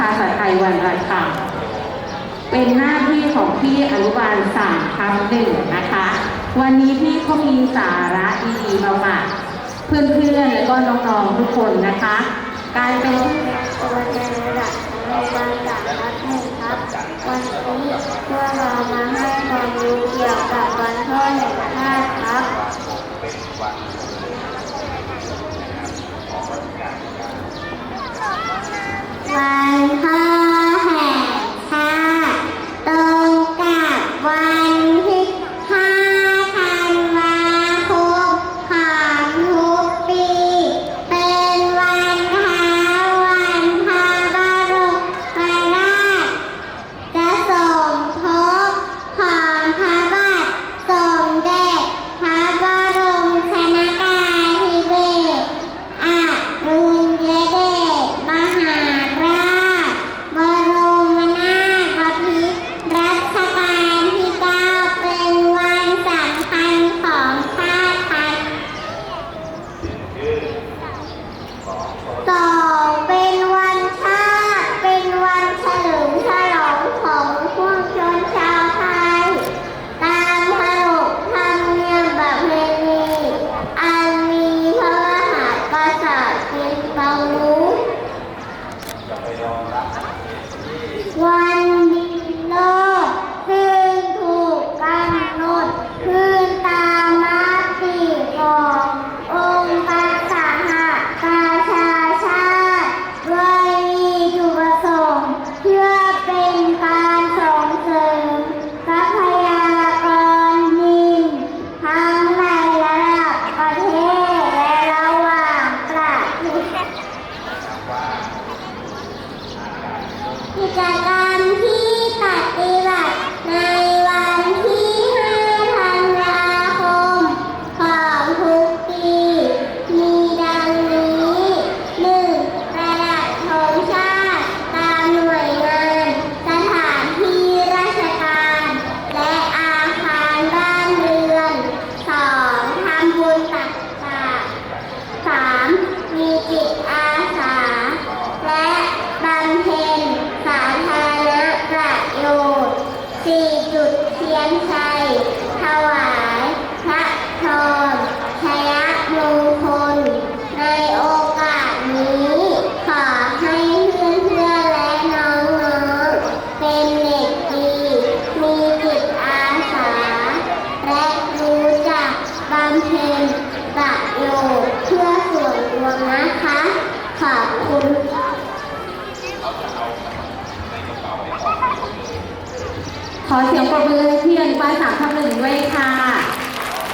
ภาษาไทยวันละคำเป็นหน้าที่ของพี่อนุบาลสามคำหนึ่งนะคะ วันนี้พี่เขามีสาระดีๆมาฝากเพื่อนๆและก็น้องๆทุกคนนะคะ การเป็นตัวแทนระดับอนุบาลจากรัฐหนึ่งครับ วันนี้พวกเรามาให้ความรู้เกี่ยวกับวันพ่อแห่งชาติครับ วัน ขอบคุณขอเสียงปรบมือให้พี่อนุบาลสามทับหนึ่งด้วยค่ะ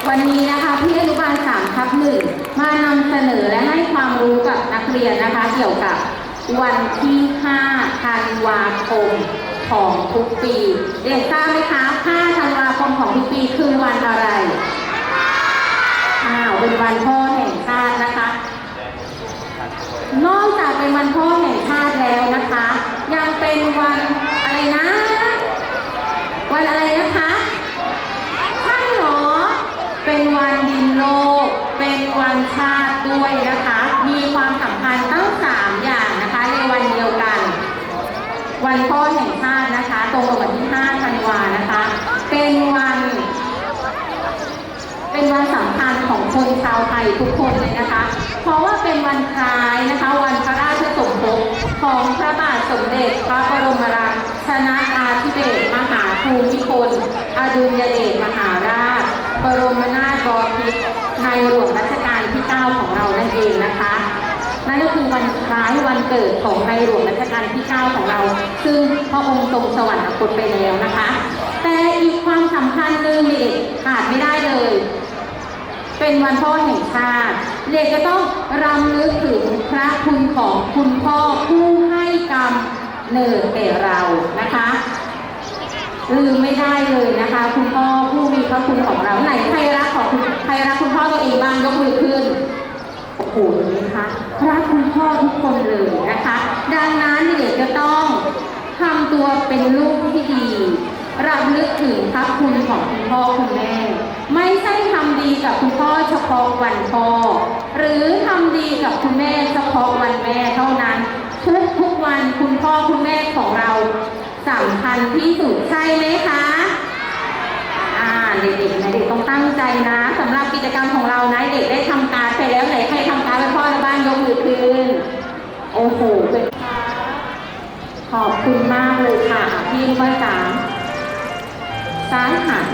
วันนี้นะคะพี่อนุบาลสามทับหนึ่งมานำเสนอและให้ความรู้กับนักเรียนนะคะ เกี่ยวกับวันที่5ธันวาคมของทุกปีเด็กทราบไหมคะ5ธันวาคมของทุกปีคือวันอะไรอ้าวเป็นวันพ่อแห่งชาตินะคะ นอกจากเป็นวันพ่อแห่งชาติแล้วนะคะ ยังเป็นวันอะไรนะ วันอะไรนะคะใช่เหรอ เป็นวันดินโลก เป็นวันชาติด้วยนะคะ มีความสำคัญตั้งสามอย่างนะคะในวันเดียวกัน วันพ่อแห่งชาตินะคะ ตรงกับวันที่5ธันวานะคะ เป็นวัน เป็นวันสำคัญของคนชาวไทยทุกคนเลยนะคะ เพราะว่าเป็นวันคล้ายนะคะ วันพระราชสมภพของพระบาทสมเด็จพระบรมราชนาธิเบศรมหาภูมิพลอ ดุลยเดชมหาราช บรมนาถบพิตรในหลวงรัชกาลที่ 9 ของเรานั่นเองนะคะ นั่นก็คือวันคล้ายวันเกิดของในหลวงรัชกาลที่ 9 ของเรา ซึ่งพระองค์ทรงสวรรคตไปแล้วนะคะ แต่อีกความสำคัญหนึ่งนี่ขาดไม่ได้เลย เป็นวันพ่อแห่งชาติเด็กจะต้องรำลึกถึงพระคุณของคุณพ่อผู้ให้กรรมเนิดแก่เรานะคะ ลืมไม่ได้เลยนะคะ คุณพ่อผู้มีพระคุณของเราไหนใครรักของใครรักคุณพ่อตัวเองบ้างยกมือขึ้นโอ้โหนไหมคะรักคุณพ่อทุกคนเลยนะคะ ดังนั้นเด็กจะต้องทำตัวเป็นลูกที่ดีรำลึกถึงพระคุณของคุณพ่อคุณแม่ ไม่ใช่ทำดีกับคุณพ่อเฉพาะวันพ่อหรือทำดีกับคุณแม่เฉพาะวันแม่เท่านั้นทุกทุกวันคุณพ่อคุณแม่ของเรา สำคัญที่สุดใช่ไหมคะอ่าเด็กๆนะเด็กต้องตั้งใจนะสำหรับกิจกรรมของเรานะเด็กได้ทำการไปแล้วไหนใครทำการไปพ่อในบ้านยกมือขึ้นโอ้โหเป็นขอบคุณมากเลยค่ะพี่ว่าสามซ้ายหัน